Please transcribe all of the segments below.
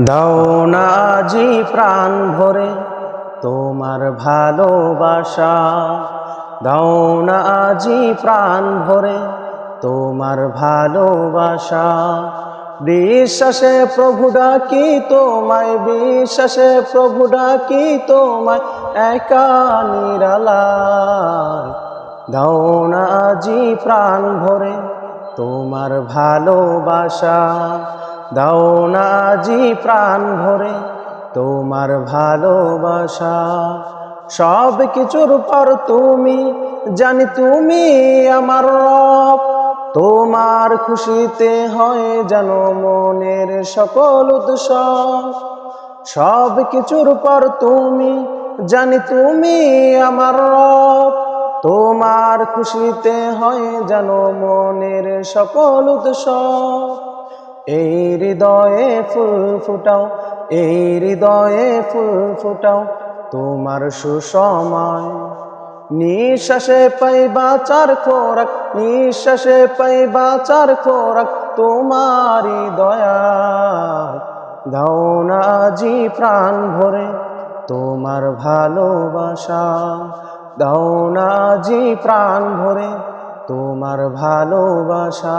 দাও না জি প্রাণ ভরে তোমার ভালোবাসা। দাও না জি প্রাণ ভরে তোমার ভালোবাসা। বিশ্বাসে প্রভু ডাকি তোমায়, বিশ্বাসে প্রভু ডাকি তোমায়, একা নিরালায়। দাও না জি প্রাণ ভরে তোমার ভালোবাসা। দাও না প্রাণ ভরে তোমার ভালোবাসা। সব কিছুর পর তুমি, জানি তুমি আমার রব। তোমার খুশিতে হয় যেন মনের সকল উৎসব। সব কিছুর পর তুমি, জানি তুমি আমার রব। তোমার খুশিতে হয় যেন মনের সকল উৎসব। এই হৃদয়ে ফুল ফুটাও, এই হৃদয়ে ফুল ফুটাও তোমার সুসময়। নিঃশ্বাসে পাই বাচার খোরাক, নিঃশ্বাসে পাই বাচার খোরাক তোমারই দয়া। দাও না জি প্রাণ ভরে তোমার ভালোবাসা। দাও না জি প্রাণ ভরে তোমার ভালোবাসা।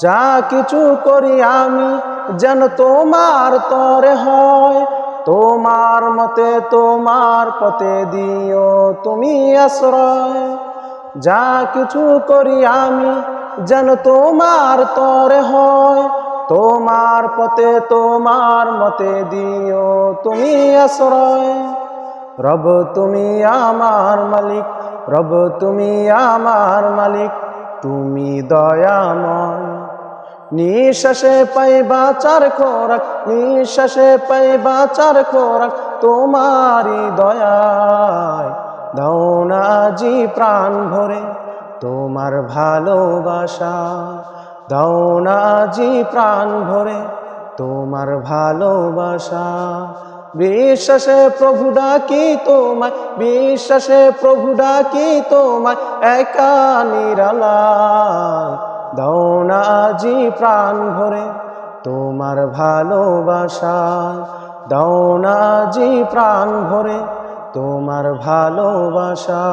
যা কিছু করি আমি যেন তোমার তরে হয়। তোমার মতে তোমার পথে দিও তুমি আশ্রয়। যা কিছু করি আমি যেন তোমার তরে হয়। তোমার পথে তোমার মতে দিও তুমি আশ্রয়। রব তুমি আমার মালিক, রব তুমি আমার মালিক, তুমি দয়াময়। নিঃশ্বাসে পাই বাচার খোরাক, নিঃশ্বাসে পাই বাচার খোরাক, তোমারই দয়ায় দাও প্রাণ ভরে তোমার ভালোবাসা। দাও না জি প্রাণ ভরে তোমার ভালোবাসা। বিশ্বাসে প্রভু ডাকি তোমায়, বিশ্বাসে প্রভু ডাকি তোমায়, একা নিরালায় দাও না জি প্রাণ ভরে তোমার ভালোবাসা। দাও না জি প্রাণ ভরে তোমার ভালোবাসা।